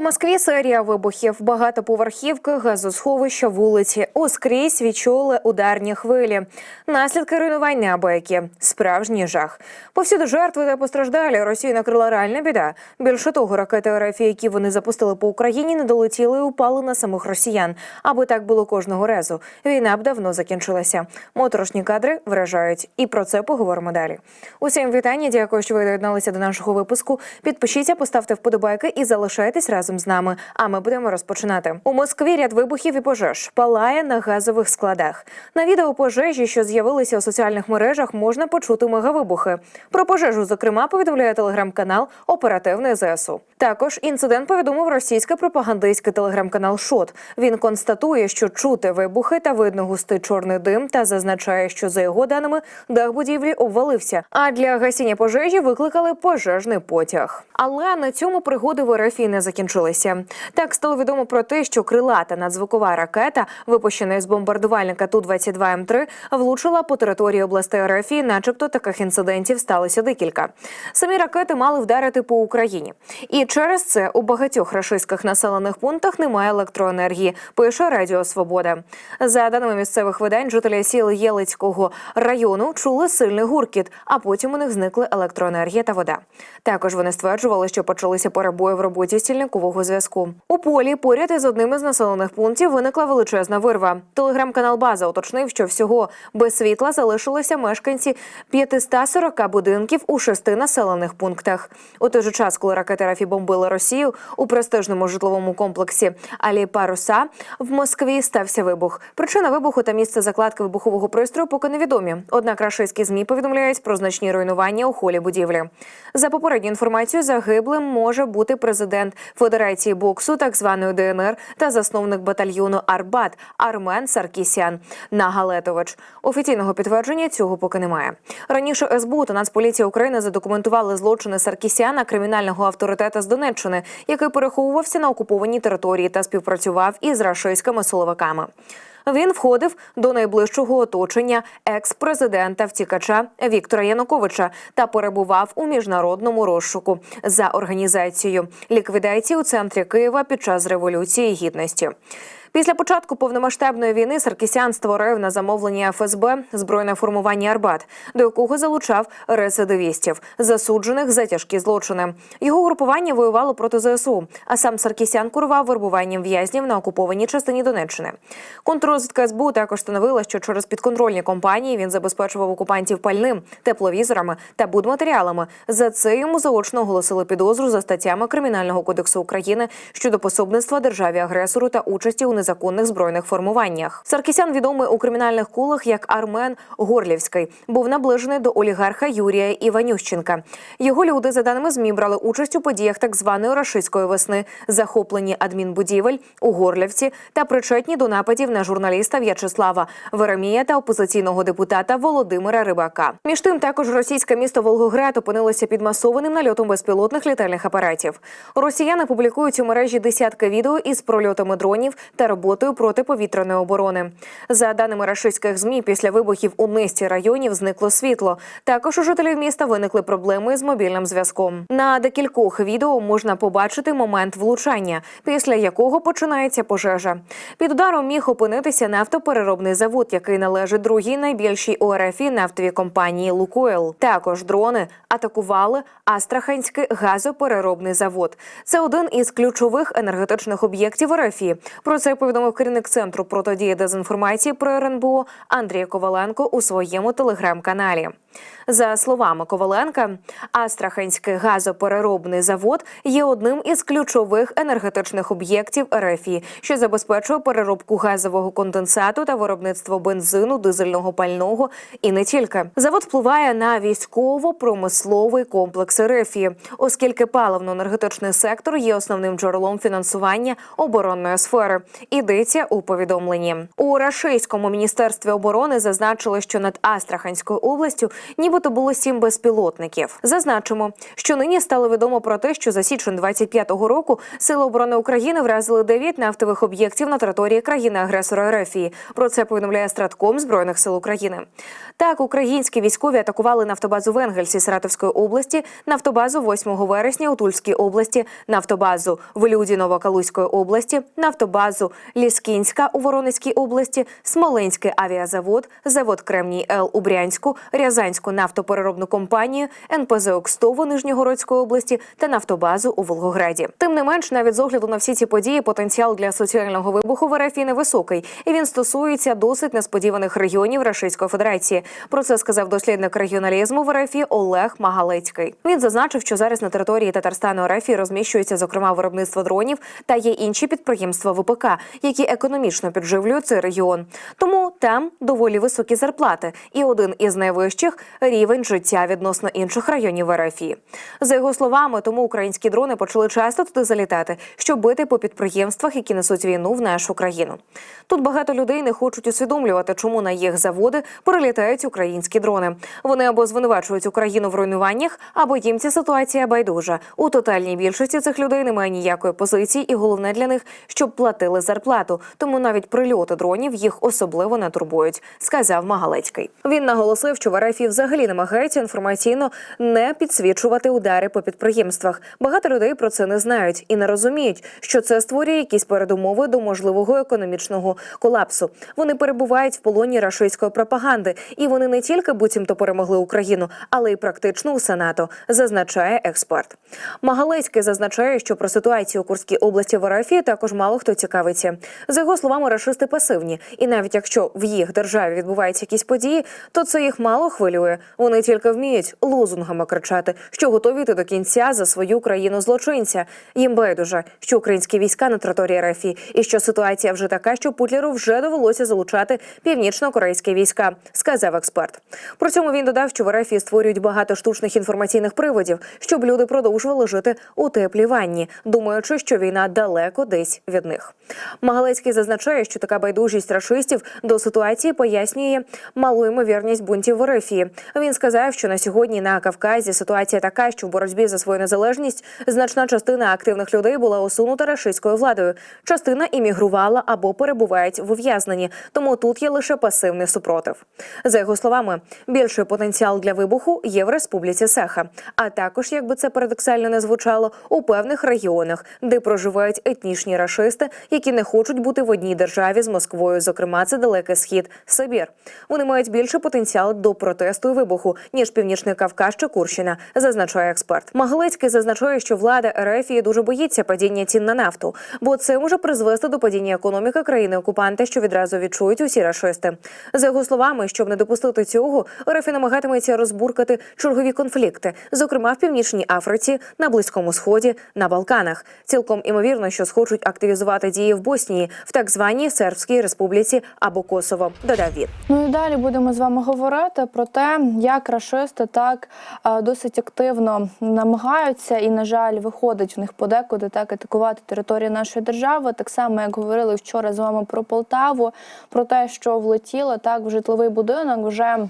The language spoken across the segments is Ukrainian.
Москві серія вибухів, багатоповерхівки, газосховища, вулиці. Ускрізь відчули ударні хвилі. Наслідки руйнувань неабиякі. Справжній жах. Повсюди жертви та постраждалі. Росію накрила реальна біда. Більше того, ракети РФ, які вони запустили по Україні, не долетіли і упали на самих росіян. Аби так було кожного разу. Війна б давно закінчилася. Моторошні кадри вражають. І про це поговоримо далі. Усім вітання. Дякую, що ви доєдналися до нашого випуску. Підпишіться, поставте вподобайки і залишайтесь разом з нами. А ми будемо розпочинати. У Москві ряд вибухів і пожеж палає на газових складах. На відео пожежі, що з'явилися у соціальних мережах, можна почути мегавибухи. Про пожежу, зокрема, повідомляє телеграм-канал Оперативний ЗСУ. Також інцидент повідомив російський пропагандистський телеграм-канал Шот. Він констатує, що чути вибухи та видно густий чорний дим, та зазначає, що за його даними дах будівлі обвалився. А для гасіння пожежі викликали пожежний потяг. Але на цьому пригоди в РФ не закінчилися. Так стало відомо про те, що крилата надзвукова ракета, випущена з бомбардувальника ту 22 м 3 влучила по території областей РФ, і начебто таких інцидентів сталося декілька. Самі ракети мали вдарити по Україні, і через це у багатьох рашистських населених пунктах немає електроенергії. Пише Радіо Свобода. За даними місцевих видань, жителі сіл Єлицького району чули сильний гуркіт, а потім у них зникли електроенергія та вода. Також вони стверджували, що почалися перебої в роботі стільникового зв'язку. У полі поряд із одним із населених пунктів виникла величезна вирва. Телеграм-канал База уточнив, що всього без світла залишилися мешканці 540 будинків у шести населених пунктах. У той же час, коли ракети Рафі бомбили Росію у престижному житловому комплексі Алі Паруса в Москві стався вибух. Причина вибуху та місце закладки вибухового пристрою поки невідомі. Однак рашистські змі повідомляють про значні руйнування у холі будівлі. За попередню інформацію, загиблим може бути президент Федерації боксу, так званої ДНР, та засновник батальйону Арбат Армен Саркісян Нагалетович. Офіційного підтвердження цього поки немає. Раніше СБУ та Нацполіція України задокументували злочини Саркісяна, кримінального авторитета з Донеччини, який переховувався на окупованій території та співпрацював із рашистськими силовиками. Він входив до найближчого оточення екс-президента втікача Віктора Януковича та перебував у міжнародному розшуку за організацією ліквідації у центрі Києва під час революції гідності. Після початку повномасштабної війни Саркісян створив на замовлення ФСБ збройне формування Арбат, до якого залучав рецидивістів, засуджених за тяжкі злочини. Його групування воювало проти ЗСУ, а сам Саркісян курував вербуванням в'язнів на окупованій частині Донеччини. Контррозвідка СБУ також встановила, що через підконтрольні компанії він забезпечував окупантів пальним, тепловізорами та будматеріалами. За це йому заочно оголосили підозру за статтями Кримінального кодексу України щодо пособництва державі агресору та участі у незаконних збройних формуваннях. Саркісян відомий у кримінальних колах як Армен Горлівський, був наближений до олігарха Юрія Іванющенка. Його люди, за даними змі, брали участь у подіях так званої рашистської весни, захоплені адмінбудівель у Горлівці та причетні до нападів на журналіста В'ячеслава Веремія та опозиційного депутата Володимира Рибака. Між тим, також російське місто Волгоград опинилося під масованим нальотом безпілотних літальних апаратів. Росіяни публікують у мережі десятки відео із прольотами дронів та роботою протиповітряної оборони. За даними рашистських змі, після вибухів у низці районів зникло світло. Також у жителів міста виникли проблеми з мобільним зв'язком. На декількох відео можна побачити момент влучання, після якого починається пожежа. Під ударом міг опинитися нафтопереробний завод, який належить другій найбільшій у РФ нафтовій компанії Лукойл. Також дрони атакували Астраханський газопереробний завод. Це один із ключових енергетичних об'єктів РФ. Про це повідомив керівник центру протидії дезінформації про РНБО Андрій Коваленко у своєму телеграм-каналі. За словами Коваленка, Астраханський газопереробний завод є одним із ключових енергетичних об'єктів РФ, що забезпечує переробку газового конденсату та виробництво бензину, дизельного пального і не тільки. Завод впливає на військово-промисловий комплекс РФ, оскільки паливно-енергетичний сектор є основним джерелом фінансування оборонної сфери. Ідеться у повідомленні у Рашистському міністерстві оборони зазначили, що над Астраханською областю нібито було сім безпілотників. Зазначимо, що нині стало відомо про те, що за січень 25-го року Сили оборони України вразили дев'ять нафтових об'єктів на території країни-агресора Рефії. Про це повідомляє Стратком збройних сил України. Так, українські військові атакували нафтобазу в Енгельсі Саратовської області, нафтобазу 8 вересня у Тульській області, нафтобазу в Люді Новокалузької області, нафтобазу Ліскінська у Воронезькій області, Смоленський авіазавод, завод Кремній Л у Брянську, Рязанську нафтопереробну компанію, НПЗ Окстово Нижньогородської області та нафтобазу у Волгограді. Тим не менш, навіть з огляду на всі ці події, потенціал для соціального вибуху в РФ невисокий, і він стосується досить несподіваних регіонів Російської Федерації. Про це сказав дослідник регіоналізму в РФ Олег Магалецький. Він зазначив, що зараз на території Татарстану РФ розміщується зокрема виробництво дронів та є інші підприємства ВПК, які економічно підживлюють цей регіон. Тому там доволі високі зарплати, і один із найвищих рівень життя відносно інших районів РФ. За його словами, тому українські дрони почали часто туди залітати, щоб бити по підприємствах, які несуть війну в нашу країну. Тут багато людей не хочуть усвідомлювати, чому на їх заводи прилітають українські дрони. Вони або звинувачують Україну в руйнуваннях, або їм ця ситуація байдужа. У тотальній більшості цих людей немає ніякої позиції, і головне для них, щоб платили зарплату. Тому навіть прильоти дронів їх особливо не турбують, сказав Магалецький. Він наголосив, що в РФ взагалі намагаються інформаційно не підсвічувати удари по підприємствах. Багато людей про це не знають і не розуміють, що це створює якісь передумови до можливого економічного колапсу. Вони перебувають в полоні рашистської пропаганди, і вони не тільки буцімто перемогли Україну, але й практично усе НАТО, зазначає експерт. Магалецький зазначає, що про ситуацію у Курській області в РФ також мало хто цікавиться. За його словами, рашисти пасивні, і навіть якщо в їх державі відбуваються якісь події, то це їх мало хвилює. Вони тільки вміють лозунгами кричати, що готові йти до кінця за свою країну злочинця. Їм байдуже, що українські війська на території РФ і що ситуація вже така, що Путлеру вже довелося залучати північно-корейські війська, сказав експерт. При цьому він додав, що в РФ створюють багато штучних інформаційних приводів, щоб люди продовжували жити у теплій ванні, думаючи, що війна далеко десь від них. Магалецький зазначає, що така байдужість рашистів до ситуації пояснює малу ймовірність бунтів в РФ. Він сказав, що на сьогодні на Кавказі ситуація така, що в боротьбі за свою незалежність значна частина активних людей була усунута рашистською владою. Частина іммігрувала або перебувають в ув'язненні, тому тут є лише пасивний супротив. За його словами, більший потенціал для вибуху є в республіці Саха, а також, якби це парадоксально не звучало, у певних регіонах, де проживають етнічні рашисти, які не хочуть бути в одній державі з Москвою. Зокрема, це далекий схід Сибір. Вони мають більший потенціал до протесту і вибуху ніж північний Кавказ чи Курщина, зазначає експерт. Магалецький зазначає, що влада РФ дуже боїться падіння цін на нафту, бо це може призвести до падіння економіки країни окупанта, що відразу відчують усі рашисти. За його словами, щоб не допустити цього, РФ намагатиметься розбуркати чергові конфлікти, зокрема в північній Африці, на близькому сході, на Балканах. Цілком імовірно, що схочуть активізувати дії в Боснії, в так званій Сербській Республіці або Косово. Додав він. Ну і далі будемо з вами говорити про те, як рашисти так е, досить активно намагаються і, на жаль, виходить в них подекуди так атакувати територію нашої держави. Так само, як говорили вчора з вами про Полтаву, про те, що влетіло так в житловий будинок вже.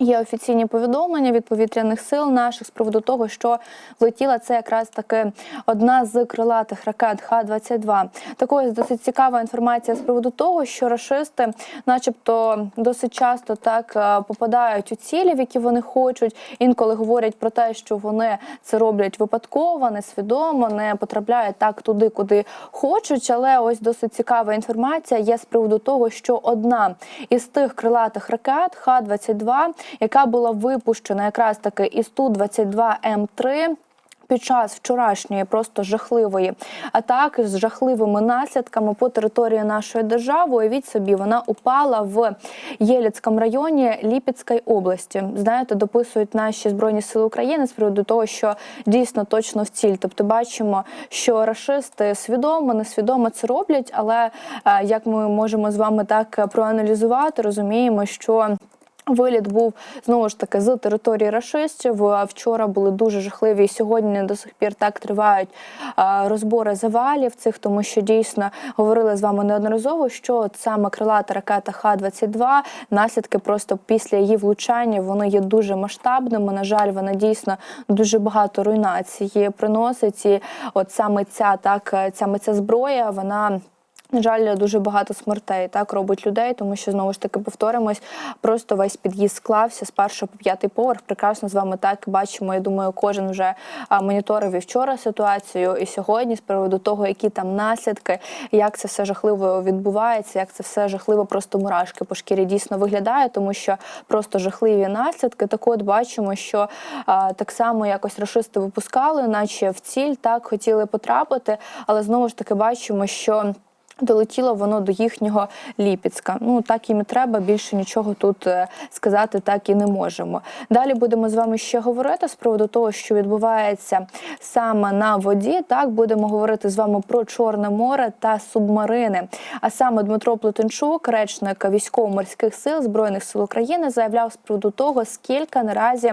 Є офіційні повідомлення від повітряних сил наших з приводу того, що влетіла це якраз таки одна з крилатих ракет Х-22. Також досить цікава інформація з приводу того, що рашисти, начебто, досить часто так е, попадають у цілі, в які вони хочуть. Інколи говорять про те, що вони це роблять випадково, несвідомо, не потрапляють так туди, куди хочуть. Але ось досить цікава інформація є з приводу того, що одна із тих крилатих ракет Х-22 яка була випущена якраз таки із Ту-22М3, під час вчорашньої просто жахливої атаки з жахливими наслідками по території нашої держави. Уявіть собі, вона упала в Єліцькому районі Ліпецької області. Знаєте, дописують наші збройні сили України з приводу того, що дійсно точно в ціль. Тобто, бачимо, що рашисти свідомо, несвідомо це роблять, але е, як ми можемо з вами так проаналізувати, розуміємо, що. Виліт був знову ж таки з території рашистів. Вчора були дуже жахливі. і Сьогодні до сих пір так тривають розбори завалів цих, тому що дійсно говорили з вами неодноразово, що от саме крилата ракета Х-22, наслідки просто після її влучання вони є дуже масштабними. На жаль, вона дійсно дуже багато руйнації приносить. І от саме ця так саме ця зброя, вона. На жаль, дуже багато смертей так робить людей, тому що знову ж таки повторимось, просто весь під'їзд склався з першого по п'ятий поверх. Прекрасно з вами так бачимо. Я думаю, кожен вже моніторив і вчора ситуацію, і сьогодні з приводу того, які там наслідки, як це все жахливо відбувається, як це все жахливо, просто мурашки по шкірі дійсно виглядає, тому що просто жахливі наслідки. Так от бачимо, що а, так само якось рашисти випускали, наче в ціль так хотіли потрапити, але знову ж таки бачимо, що. Долетіло воно до їхнього Ліпецька. Ну так їм і треба. Більше нічого тут е, сказати так і не можемо. Далі будемо з вами ще говорити з приводу того, що відбувається саме на воді. Так будемо говорити з вами про Чорне море та субмарини. А саме Дмитро Плетенчук, речник військово-морських сил збройних сил України, заявляв з приводу того, скільки наразі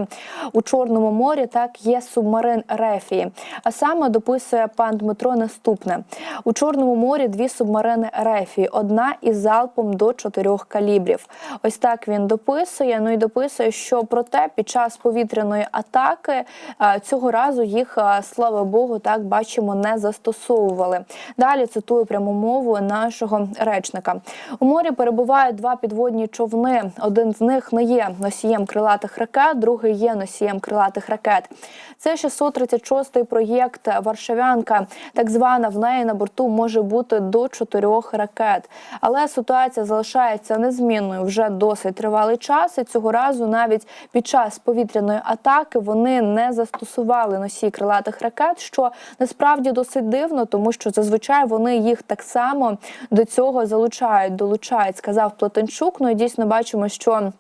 у Чорному морі так є субмарин Рефії. А саме дописує пан Дмитро наступне: у Чорному морі дві субмарини Рефії, одна із залпом до чотирьох калібрів. Ось так він дописує. Ну і дописує, що проте під час повітряної атаки е, цього разу їх, е, слава Богу, так бачимо, не застосовували. Далі цитую пряму мову нашого речника. У морі перебувають два підводні човни. Один з них не є носієм крилатих ракет, другий є носієм крилатих ракет. Це 636-й проєкт Варшавянка. Так звана в неї на борту може бути до чотирьох ракет. Але ситуація залишається незмінною вже досить тривалий час. І цього разу навіть під час повітряної атаки вони не застосували носій крилатих ракет, що насправді досить дивно, тому що зазвичай вони їх так само до цього залучають, долучають, сказав Платенчук. Ну і дійсно бачимо, що.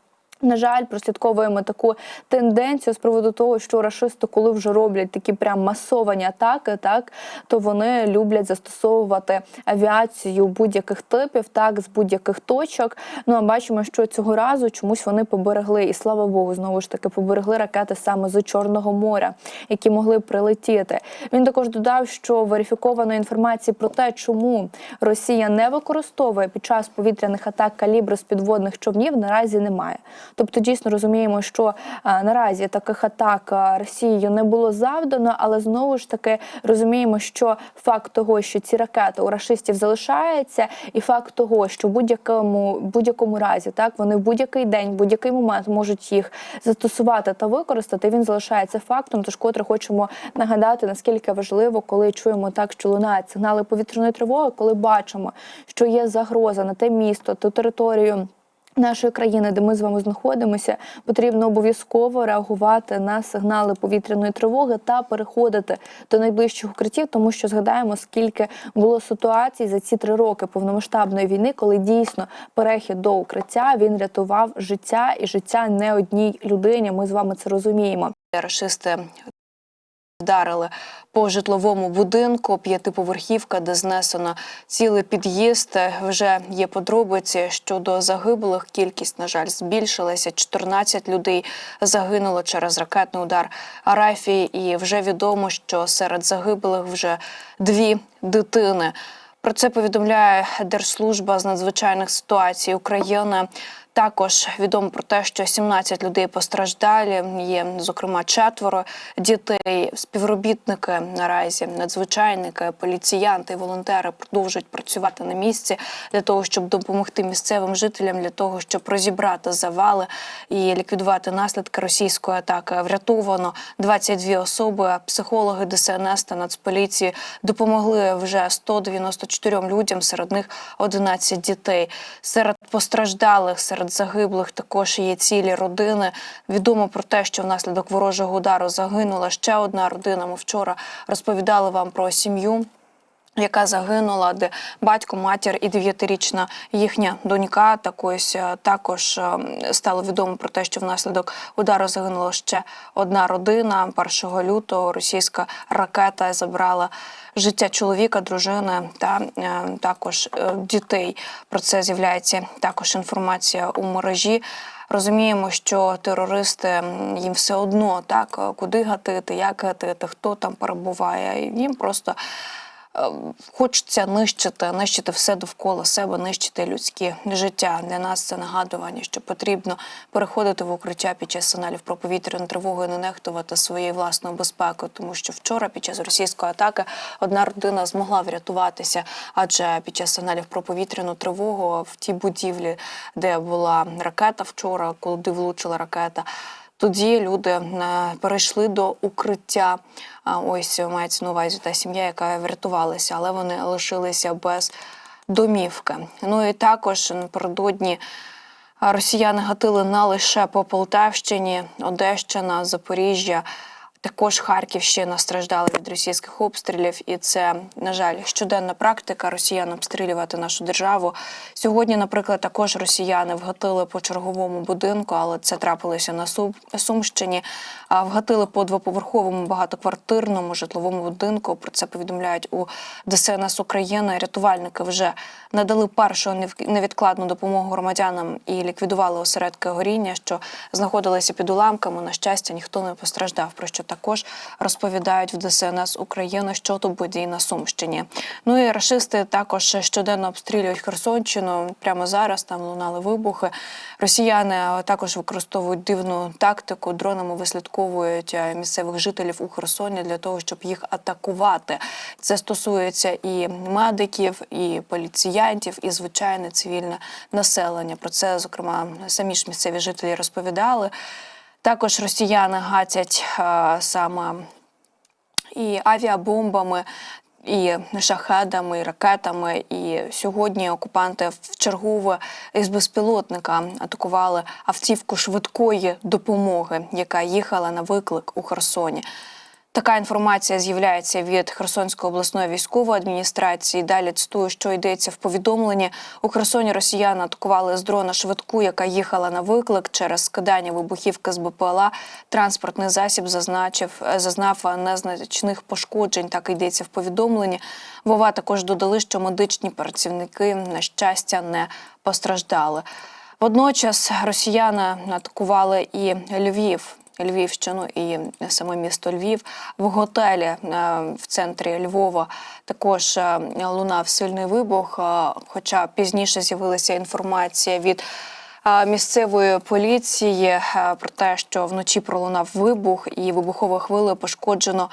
На жаль, прослідковуємо таку тенденцію з приводу того, що рашисти, коли вже роблять такі прям масовані атаки, так то вони люблять застосовувати авіацію будь-яких типів, так з будь-яких точок. Ну а бачимо, що цього разу чомусь вони поберегли, і слава Богу, знову ж таки поберегли ракети саме з Чорного моря, які могли прилетіти. Він також додав, що верифікованої інформації про те, чому Росія не використовує під час повітряних атак калібри з підводних човнів, наразі немає. Тобто, дійсно розуміємо, що наразі таких атак Росією не було завдано, але знову ж таки розуміємо, що факт того, що ці ракети у рашистів залишається, і факт того, що в будь-якому будь-якому разі так вони в будь-який день, будь-який момент можуть їх застосувати та використати. Він залишається фактом. Тож котре хочемо нагадати, наскільки важливо, коли чуємо так, що лунають сигнали повітряної тривоги, коли бачимо, що є загроза на те місто, ту територію. Нашої країни, де ми з вами знаходимося, потрібно обов'язково реагувати на сигнали повітряної тривоги та переходити до найближчих укриттів, тому що згадаємо, скільки було ситуацій за ці три роки повномасштабної війни, коли дійсно перехід до укриття він рятував життя і життя не одній людині. Ми з вами це розуміємо. Рашисти вдарили по житловому будинку, п'ятиповерхівка, де знесено цілий під'їзд. Вже є подробиці щодо загиблих. Кількість, на жаль, збільшилася. 14 людей загинуло через ракетний удар Арафії. І вже відомо, що серед загиблих вже дві дитини. Про це повідомляє Держслужба з надзвичайних ситуацій України. Також відомо про те, що 17 людей постраждалі. Є зокрема четверо дітей. Співробітники наразі надзвичайники, поліціянти, волонтери продовжують працювати на місці для того, щоб допомогти місцевим жителям, для того, щоб розібрати завали і ліквідувати наслідки російської атаки. Врятовано 22 особи. Психологи ДСНС та Нацполіції допомогли вже 194 людям. Серед них 11 дітей. Серед постраждалих, серед загиблих також є цілі родини. Відомо про те, що внаслідок ворожого удару загинула ще одна родина. Ми вчора розповідали вам про сім'ю. Яка загинула, де батько, матір і дев'ятирічна їхня донька. Е, також е, стало відомо про те, що внаслідок удару загинула ще одна родина. 1 лютого російська ракета забрала життя чоловіка, дружини та е, також дітей. Про це з'являється також інформація у мережі. розуміємо, що терористи їм все одно так, куди гатити, як гатити, хто там перебуває. Їм просто хочеться нищити, нищити все довкола себе, нищити людське життя. Для нас це нагадування, що потрібно переходити в укриття під час сигналів про повітряну тривогу і не нехтувати своєю власною безпекою, тому що вчора під час російської атаки одна родина змогла врятуватися, адже під час сигналів про повітряну тривогу в тій будівлі, де була ракета вчора, коли влучила ракета. Тоді люди е, перейшли до укриття. Ось мається на увазі та сім'я, яка врятувалася, але вони лишилися без домівки. Ну і також напередодні росіяни гатили не лише по Полтавщині, Одещина, Запоріжжя. Також Харківщина страждала від російських обстрілів, і це, на жаль, щоденна практика росіян обстрілювати нашу державу. Сьогодні, наприклад, також росіяни вгатили по черговому будинку, але це трапилося на Сумщині. А вгатили по двоповерховому багатоквартирному житловому будинку. Про це повідомляють у ДСНС України. Рятувальники вже надали першу нев- невідкладну допомогу громадянам і ліквідували осередки горіння, що знаходилися під уламками. На щастя, ніхто не постраждав. Про що також розповідають в ДСНС України щодо подій на Сумщині. Ну і рашисти також щоденно обстрілюють Херсонщину. Прямо зараз там лунали вибухи. Росіяни також використовують дивну тактику. Дронами вислідковують е, місцевих жителів у Херсоні для того, щоб їх атакувати. Це стосується і медиків, і поліціянтів, і звичайне цивільне населення. Про це, зокрема, самі ж місцеві жителі розповідали. Також росіяни гатять е, саме і авіабомбами, і шахедами, і ракетами. І сьогодні окупанти в чергове із безпілотника атакували автівку швидкої допомоги, яка їхала на виклик у Херсоні. Така інформація з'являється від Херсонської обласної військової адміністрації. Далі цитую, що йдеться в повідомленні. У Херсоні росіяни атакували з дрона швидку, яка їхала на виклик через скидання вибухівки з БПЛА. Транспортний засіб зазначив, е, зазнав незначних пошкоджень. Так йдеться в повідомленні. Вова також додали, що медичні працівники на щастя не постраждали. Водночас росіяни атакували і Львів. Львівщину і саме місто Львів в готелі е, в центрі Львова також е, лунав сильний вибух. е, Хоча пізніше з'явилася інформація від місцевої поліції про те, що вночі пролунав вибух і вибухової хвилею пошкоджено.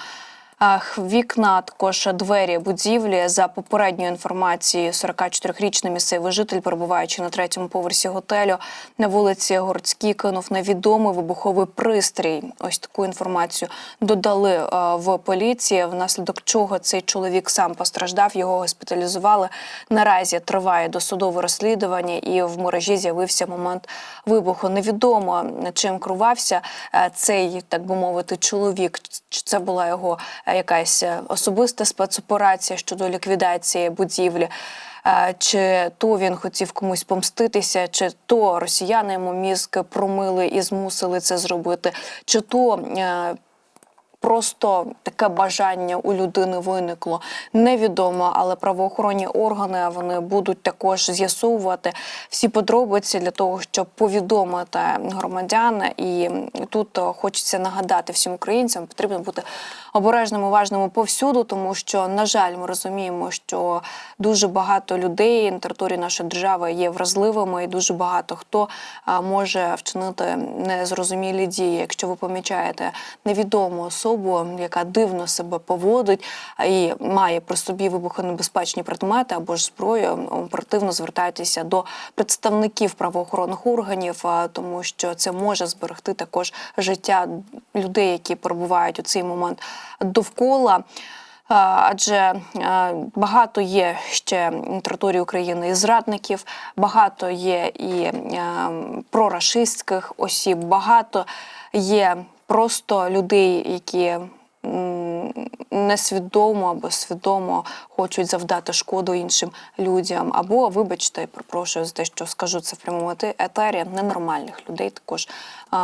Вікна також двері будівлі за попередньою інформацією, 44-річний місцевий житель, перебуваючи на третьому поверсі готелю на вулиці Городській, кинув невідомий вибуховий пристрій. Ось таку інформацію додали е, в поліції. Внаслідок чого цей чоловік сам постраждав. Його госпіталізували. Наразі триває досудове розслідування, і в мережі з'явився момент вибуху. Невідомо чим керувався е, цей, так би мовити, чоловік. Це була його е, якась е, особиста спецоперація щодо ліквідації будівлі? Е, Чи то він хотів комусь помститися, чи то росіяни йому мізки промили і змусили це зробити, чи то е, просто таке бажання у людини виникло. Невідомо, але правоохоронні органи вони будуть також з'ясовувати всі подробиці для того, щоб повідомити громадян. І тут е, хочеться нагадати всім українцям, потрібно бути обережними, уважними повсюду, тому що, на жаль, ми розуміємо, що дуже багато людей на території нашої держави є вразливими, і дуже багато хто може вчинити незрозумілі дії. Якщо ви помічаєте невідому особу, яка дивно себе поводить і має при собі вибухонебезпечні предмети або ж зброю, оперативно звертайтеся до представників правоохоронних органів, тому що це може зберегти також життя людей, які перебувають у цей момент довкола. Адже багато є ще на території України і зрадників, багато є і прорашистських осіб, багато є просто людей, які несвідомо або свідомо хочуть завдати шкоду іншим людям. Або, вибачте, перепрошую за те, що скажу це в прямому етері, ненормальних людей також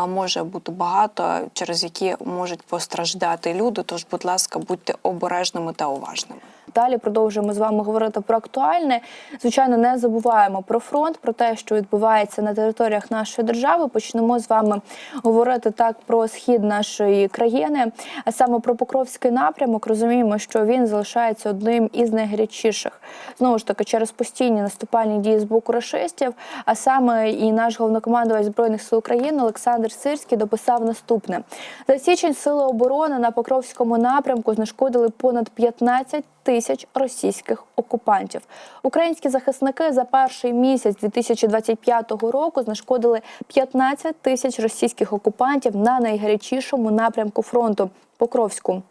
може бути багато, через які можуть постраждати люди. Тож, будь ласка, будьте обережними та уважними. Далі продовжуємо з вами говорити про актуальне. Звичайно, не забуваємо про фронт, про те, що відбувається на територіях нашої держави. Почнемо з вами говорити так про схід нашої країни, а саме про Покровський напрямок. Розуміємо, що він залишається одним із найгарячіших. Знову ж таки, через постійні наступальні дії з боку рашистів. А саме і наш головнокомандувач збройних сил України Олександр Сирський дописав наступне: за січень сили оборони на Покровському напрямку знешкодили понад 15 тисяч російських окупантів. Українські захисники за перший місяць 2025 року знешкодили 15 тисяч російських окупантів на найгарячішому напрямку фронту Покровську.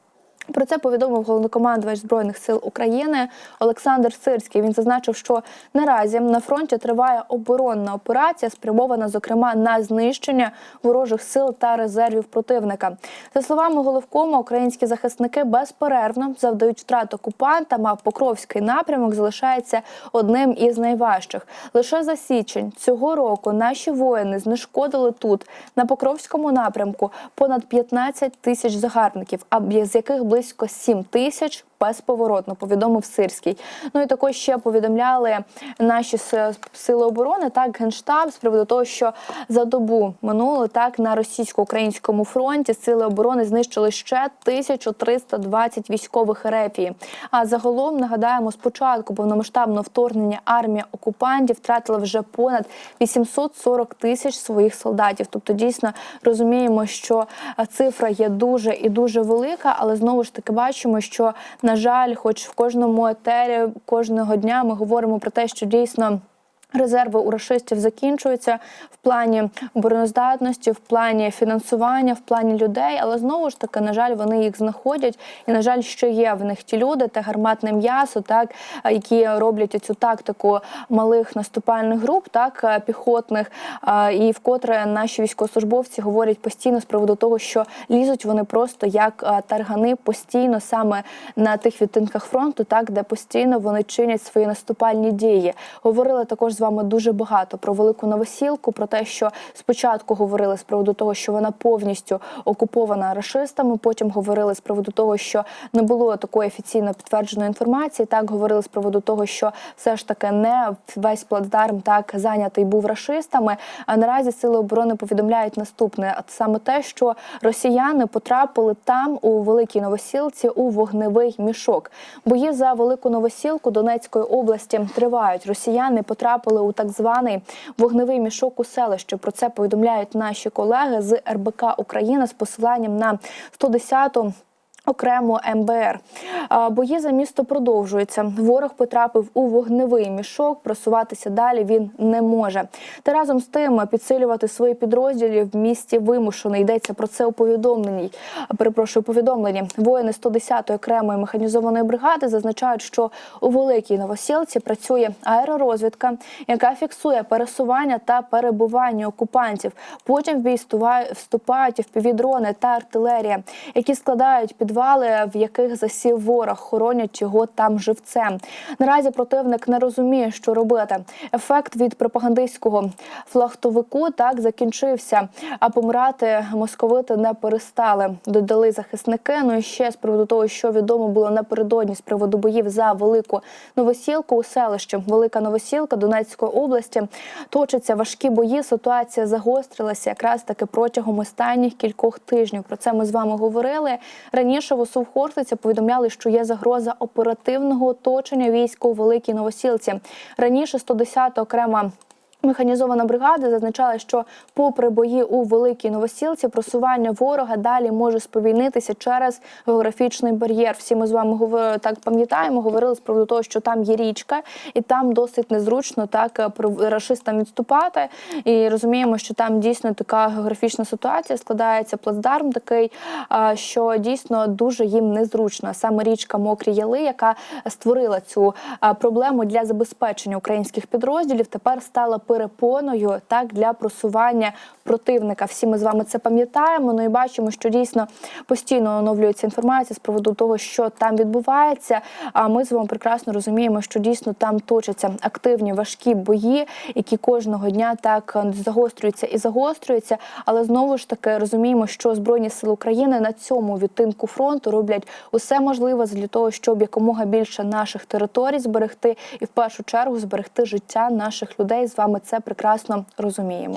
Про це повідомив головнокомандувач збройних сил України Олександр Сирський. Він зазначив, що наразі на фронті триває оборонна операція, спрямована зокрема на знищення ворожих сил та резервів противника. За словами головкома, українські захисники безперервно завдають втрат окупантам. А Покровський напрямок залишається одним із найважчих. Лише за січень цього року наші воїни знешкодили тут на Покровському напрямку понад 15 тисяч загарбників, а з яких близько 7 тисяч безповоротно повідомив Сирський. Ну і також ще повідомляли наші сили оборони, так генштаб з приводу того, що за добу минуло так на російсько-українському фронті сили оборони знищили ще 1320 військових репії. А загалом нагадаємо, з початку повномасштабного вторгнення армія окупантів втратила вже понад 840 тисяч своїх солдатів. Тобто, дійсно розуміємо, що цифра є дуже і дуже велика, але знову ж таки бачимо, що на жаль, хоч в кожному етері кожного дня ми говоримо про те, що дійсно. Резерви у рашистів закінчуються в плані обороноздатності, в плані фінансування, в плані людей. Але знову ж таки, на жаль, вони їх знаходять. І на жаль, що є в них ті люди, те гарматне м'ясо, так які роблять цю тактику малих наступальних груп, так піхотних. І вкотре наші військовослужбовці говорять постійно з приводу того, що лізуть вони просто як таргани постійно саме на тих відтинках фронту, так де постійно вони чинять свої наступальні дії. Говорили також з вами дуже багато про велику новосілку, про те, що спочатку говорили з приводу того, що вона повністю окупована рашистами. Потім говорили з приводу того, що не було такої офіційно підтвердженої інформації. Так говорили з приводу того, що все ж таки не весь плацдарм так зайнятий був рашистами. А наразі сили оборони повідомляють наступне: а саме те, що росіяни потрапили там у великій новосілці у вогневий мішок. Бої за велику новосілку Донецької області тривають. Росіяни потрапили у так званий вогневий мішок у селищі. Про це повідомляють наші колеги з РБК Україна з посиланням на 110-ту Окремо МБР бої за місто продовжуються. Ворог потрапив у вогневий мішок. Просуватися далі він не може. Та разом з тим підсилювати свої підрозділі в місті вимушено. Йдеться про це у повідомленні. Перепрошую, повідомленні. Воїни 110-ї окремої механізованої бригади зазначають, що у великій новосілці працює аеророзвідка, яка фіксує пересування та перебування окупантів. Потім в бій вступають впівдрони та артилерія, які складають підвали, в яких засів ворог, хоронять його там живцем. Наразі противник не розуміє, що робити. Ефект від пропагандистського флахтовику так закінчився. А помирати московити не перестали. Додали захисники. Ну і ще з приводу того, що відомо було напередодні з приводу боїв за велику новосілку у селищі. Велика новосілка Донецької області точаться важкі бої. Ситуація загострилася якраз таки протягом останніх кількох тижнів. Про це ми з вами говорили раніше. В ОСУ повідомляли, що є загроза оперативного оточення військ у великій новосілці. Раніше 110 окрема. Механізована бригада зазначала, що попри бої у великій новосілці, просування ворога далі може сповільнитися через географічний бар'єр. Всі ми з вами говорили, так пам'ятаємо, говорили з приводу того, що там є річка, і там досить незручно так е, рашистам відступати. І розуміємо, що там дійсно така географічна ситуація складається плацдарм такий, що дійсно дуже їм незручно. Саме річка Мокрі Яли, яка створила цю проблему для забезпечення українських підрозділів, тепер стала перепоною так для просування противника. Всі ми з вами це пам'ятаємо. Ну і бачимо, що дійсно постійно оновлюється інформація з приводу того, що там відбувається. А ми з вами прекрасно розуміємо, що дійсно там точаться активні важкі бої, які кожного дня так загострюються і загострюються. Але знову ж таки розуміємо, що збройні сили України на цьому відтинку фронту роблять усе можливе для того, щоб якомога більше наших територій зберегти і в першу чергу зберегти життя наших людей. З вами це прекрасно розуміємо.